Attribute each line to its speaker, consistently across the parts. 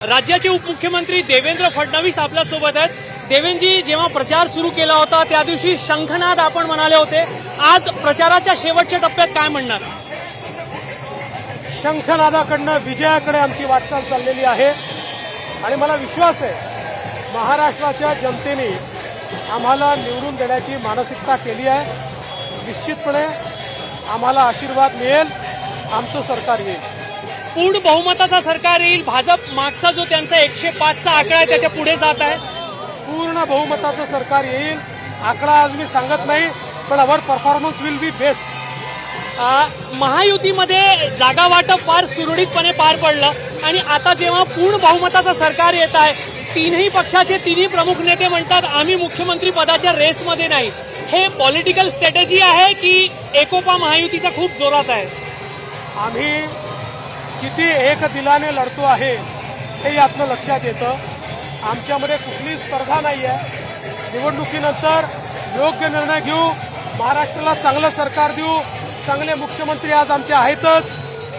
Speaker 1: राज्याचे उपमुख्यमंत्री देवेंद्र फडणवीस आपल्यासोबत आहेत. देवेंद्रजी जेव्हा प्रचार सुरू केला होता त्या दिवशी शंखनाद आपण म्हणाले होते. आज प्रचाराच्या शेवटच्या टप्प्यात काय म्हणणार?
Speaker 2: शंखनादाकडनं विजयाकडे आमची वाटचाल चाललेली आहे. आणि मला विश्वास आहे महाराष्ट्राच्या जनतेने आम्हाला निवडून देण्याची मानसिकता केली आहे. निश्चितपणे आम्हाला आशीर्वाद मिळेल. आमचं सरकार येईल.
Speaker 1: पूर्ण बहुमताचा सरकार येईल. भाजप मागचा जो त्यांचा एकशे पाचचा आकडा आहे त्याच्या पुढे जात आहे.
Speaker 2: पूर्ण बहुमताचं सरकार येईल. आकडा आज मी सांगत नाही पण our performance will be best
Speaker 1: महायुतीमध्ये जागा वाटप फार सुरळीतपणे पार पडलं आणि आता जेव्हा पूर्ण बहुमताचं सरकार येत आहे तीनही पक्षाचे तिन्ही प्रमुख नेते म्हणतात आम्ही मुख्यमंत्री पदाच्या रेसमध्ये नाही. हे पॉलिटिकल स्ट्रॅटेजी आहे की एकोपा महायुतीचा खूप जोरात आहे?
Speaker 2: आम्ही किती एक दिलाने लढतो आहे हे यातनं लक्षात येतं. आमच्यामध्ये कुठली स्पर्धा नाही आहे निवडणुकीनंतर योग्य निर्णय घेऊ महाराष्ट्राला चांगलं सरकार देऊ. चांगले मुख्यमंत्री आज आमचे आहेतच.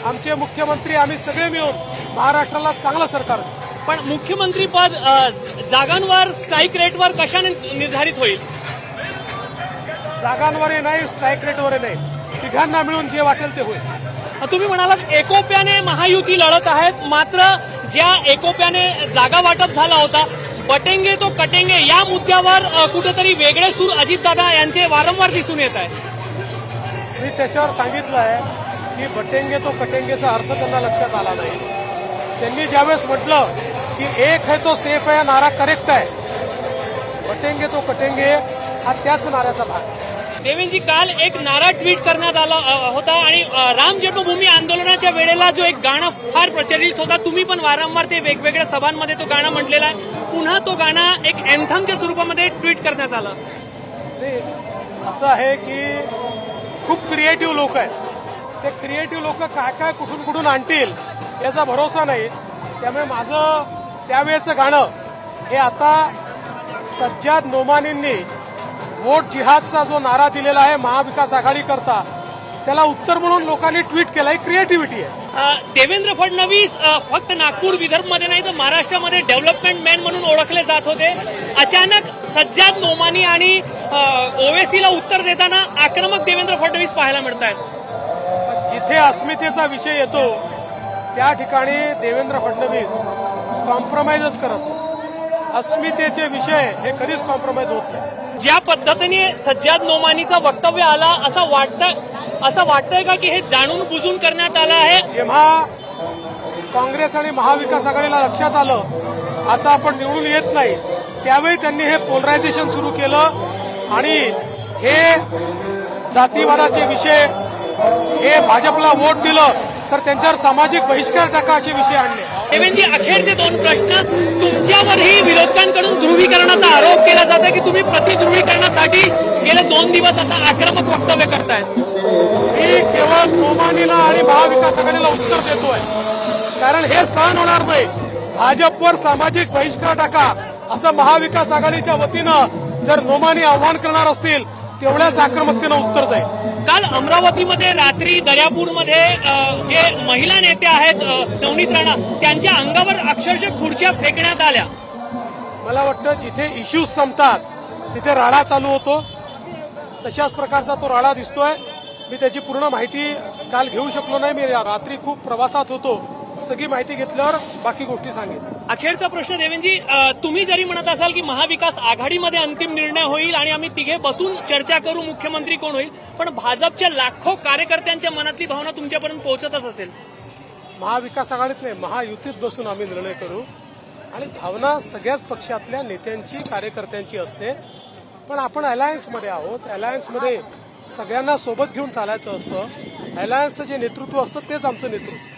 Speaker 2: आमचे मुख्यमंत्री आम्ही सगळे मिळून महाराष्ट्राला चांगलं सरकार देऊ.
Speaker 1: पण मुख्यमंत्री पद जागांवर स्ट्राईक रेटवर कशाने निर्धारित होईल?
Speaker 2: जागांवरही नाही स्ट्राईक रेटवरही नाही. तिघांना मिळून जे वाटेल ते होईल.
Speaker 1: तुम्ही म्हणालात एकोप्याने महायुती लढत आहेत. मात्र ज्या एकोप्याने जागा वाटप झाला होता बटेंगे तो कटेंगे या मुद्द्यावर कुठेतरी वेगळे सूर अजितदादा यांचे वारंवार दिसून येत आहे.
Speaker 2: मी त्याच्यावर सांगितलं आहे की बटेंगे तो कटेंगेचा अर्थ त्यांना लक्षात आला नाही. त्यांनी ज्यावेळेस म्हटलं की एक है तो सेफ आहे नारा करेक्ट आहे. बटेंगे तो कटेंगे हा त्याच नाऱ्याचा भाग आहे.
Speaker 1: देवेंद्रजी काल एक नारा ट्विट करण्यात आला होता आणि राम जन्मभूमी आंदोलनाच्या वेळेला जो एक गाणं फार प्रचलित होता तुम्ही पण वारंवार ते वेगवेगळ्या सभांमध्ये तो गाणं म्हटलेला आहे. पुन्हा तो गाणं एक अँथमच्या स्वरूपामध्ये ट्विट करण्यात आलं.
Speaker 2: असं आहे की खूप क्रिएटिव्ह लोक आहेत. ते क्रिएटिव्ह लोक काय काय कुठून कुठून आणतील याचा भरोसा नाही. त्यामुळे माझं त्यावेळेचं गाणं हे आता सज्जाद नोमानींनी वोट जिहादचा जो नारा दिलेला आहे महाविकास आघाडी करता त्याला उत्तर म्हणून लोकांनी ट्विट केलं ही क्रिएटिव्हिटी आहे
Speaker 1: देवेंद्र फडणवीस फक्त नागपूर विदर्भमध्ये नाही तर महाराष्ट्रामध्ये डेव्हलपमेंट मॅन म्हणून ओळखले जात होते. अचानक सज्जाद नोमानी आणि ओवेसीला उत्तर देताना आक्रमक देवेंद्र फडणवीस पाहायला मिळत आहेत
Speaker 2: जिथे अस्मितेचा विषय येतो त्या ठिकाणी देवेंद्र फडणवीस कॉम्प्रोमाइजच करत. अस्मितेचे विषय हे कधीच कॉम्प्रोमाइज होत नाही.
Speaker 1: ज्या पद्धतीने सज्जाद नोमानीचं वक्तव्य आला असं वाटतं असं वाटतंय का की हे जाणून बुजून करण्यात आलं आहे?
Speaker 2: जेव्हा काँग्रेस आणि महाविकास आघाडीला लक्षात आलं आता आपण निवडून येत नाही त्यावेळी त्यांनी हे पोलरायझेशन सुरू केलं आणि हे जातीवादाचे विषय हे भाजपला वोट दिलं तर त्यांच्यावर सामाजिक बहिष्कार टाका असे विषय आणले.
Speaker 1: देवेंद्रजी अखेरचे दोन प्रश्न तुमच्यावरही विरोधकांकडून ध्रुवीकरणाचा आरोप केला जातो की तुम्ही प्रतिध्रुवीकरणासाठी गेले दोन दिवस असा आक्रमक वक्तव्य करताय.
Speaker 2: मी केवळ कोमानीला आणि महाविकास आघाडीला उत्तर देतोय. कारण हे सहन होणार नाही. भाजपवर सामाजिक बहिष्कार टाका. असं महाविकास आघाडीच्या वतीनं जर नोमानी आव्हान करणार असतील तेवढ्याच आक्रमकतेनं उत्तर जाईल.
Speaker 1: काल अमरावतीमध्ये रात्री दर्यापूरमध्ये जे महिला नेते आहेत नवनीत राणा त्यांच्या अंगावर अक्षरशः खुर्च्या फेकण्यात आल्या.
Speaker 2: मला वाटतं जिथे इश्यूज संपतात तिथे राडा चालू होतो. तशाच प्रकारचा तो राडा दिसतोय. मी त्याची पूर्ण माहिती काल घेऊ शकलो नाही. मी रात्री खूप प्रवासात होतो. सगळी माहिती घेतल्यावर बाकी गोष्टी सांगेन.
Speaker 1: अखेरचा प्रश्न देवेंजी तुम्ही जरी म्हणत असाल की महाविकास आघाडीमध्ये अंतिम निर्णय होईल आणि आम्ही तिघे बसून चर्चा करू मुख्यमंत्री कोण होईल पण भाजपच्या लाखो कार्यकर्त्यांच्या मनातली भावना तुमच्यापर्यंत पोहोचतच असेल.
Speaker 2: महाविकास आघाडीत नाही महायुतीत बसून आम्ही निर्णय करू. आणि भावना सगळ्याच पक्षातल्या नेत्यांची कार्यकर्त्यांची असते. पण आपण अलायन्समध्ये आहोत. अलायन्समध्ये सगळ्यांना सोबत घेऊन चालायचं असतं. अलायन्सचं जे नेतृत्व असतं तेच आमचं नेतृत्व.